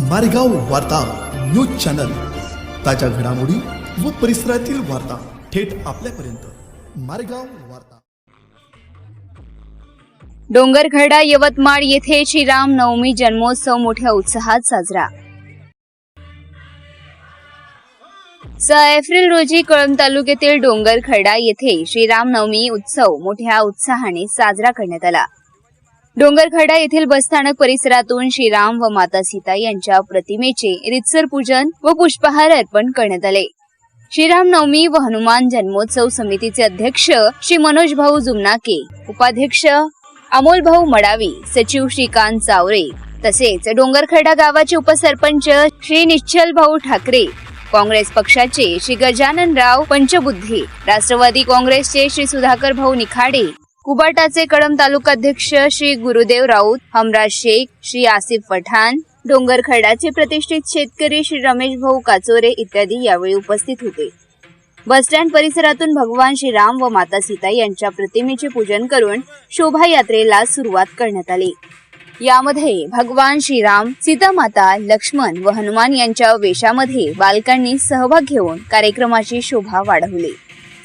मारेगाव वार्ता news channel. ताज्या घडामोडी व परिसरातील वार्ता थेट आपल्यापर्यंत. मारेगाव वार्ता. डोंगरखडा यवतमाळ येथे श्रीराम नवमी जन्मोत्सव मोठ्या उत्साहात साजरा. सहा एप्रिल रोजी कळंब तालुक्यातील डोंगरखडा येथे श्रीराम नवमी उत्सव मोठ्या उत्साहाने साजरा करण्यात आला. डोंगरखडा येथील बसस्थानक परिसरातून श्रीराम व माता सीता यांच्या प्रतिमेचे रितसर पूजन व पुष्पहार अर्पण करण्यात आले. श्रीराम नवमी व हनुमान जन्मोत्सव समितीचे अध्यक्ष श्री मनोज भाऊ जुमनाके उपाध्यक्ष अमोल भाऊ मडावी सचिव श्रीकांत चावरे तसेच डोंगरखडा गावाचे उपसरपंच श्री निश्चल भाऊ ठाकरे काँग्रेस पक्षाचे श्री गजानन राव पंचबुद्धी राष्ट्रवादी काँग्रेसचे श्री सुधाकर भाऊ निखाडे कुबाटाचे कळम तालुकाध्यक्ष श्री गुरुदेव राऊत हमराज शेख श्री आसिफ पठाण डोंगरखडाचे प्रतिष्ठित शेतकरी श्री रमेश भाऊ काचोरे इत्यादी यावेळी उपस्थित होते. बसस्टँड परिसरातून भगवान श्रीराम व माता सीता यांच्या प्रतिमेचे पूजन करून शोभायात्रेला सुरुवात करण्यात आली. यामध्ये भगवान श्रीराम सीता माता लक्ष्मण व हनुमान यांच्या वेशामध्ये बालकांनी सहभाग घेऊन कार्यक्रमाची शोभा वाढवली.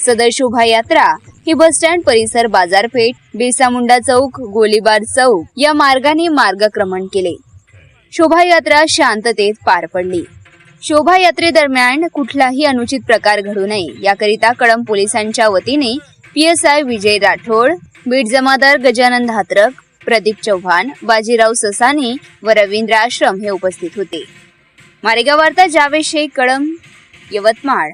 सदर शोभायात्रा ही बसस्टँड परिसर बाजारपेठ बिरसा मुंडा चौक गोलीबार चौक या मार्गाने मार्गक्रमण केले. शोभायात्रा शांततेत पार पडली. शोभायात्रेदरम्यान कुठलाही अनुचित प्रकार घडू नये याकरिता कळंब पोलिसांच्या वतीने पीएसआय विजय राठोड बीड जमादार गजानन धात्रक प्रदीप चव्हाण बाजीराव ससाने व रवींद्र आश्रम हे उपस्थित होते. मारेगाव वार्ता जावेद शेख कळम यवतमाळ.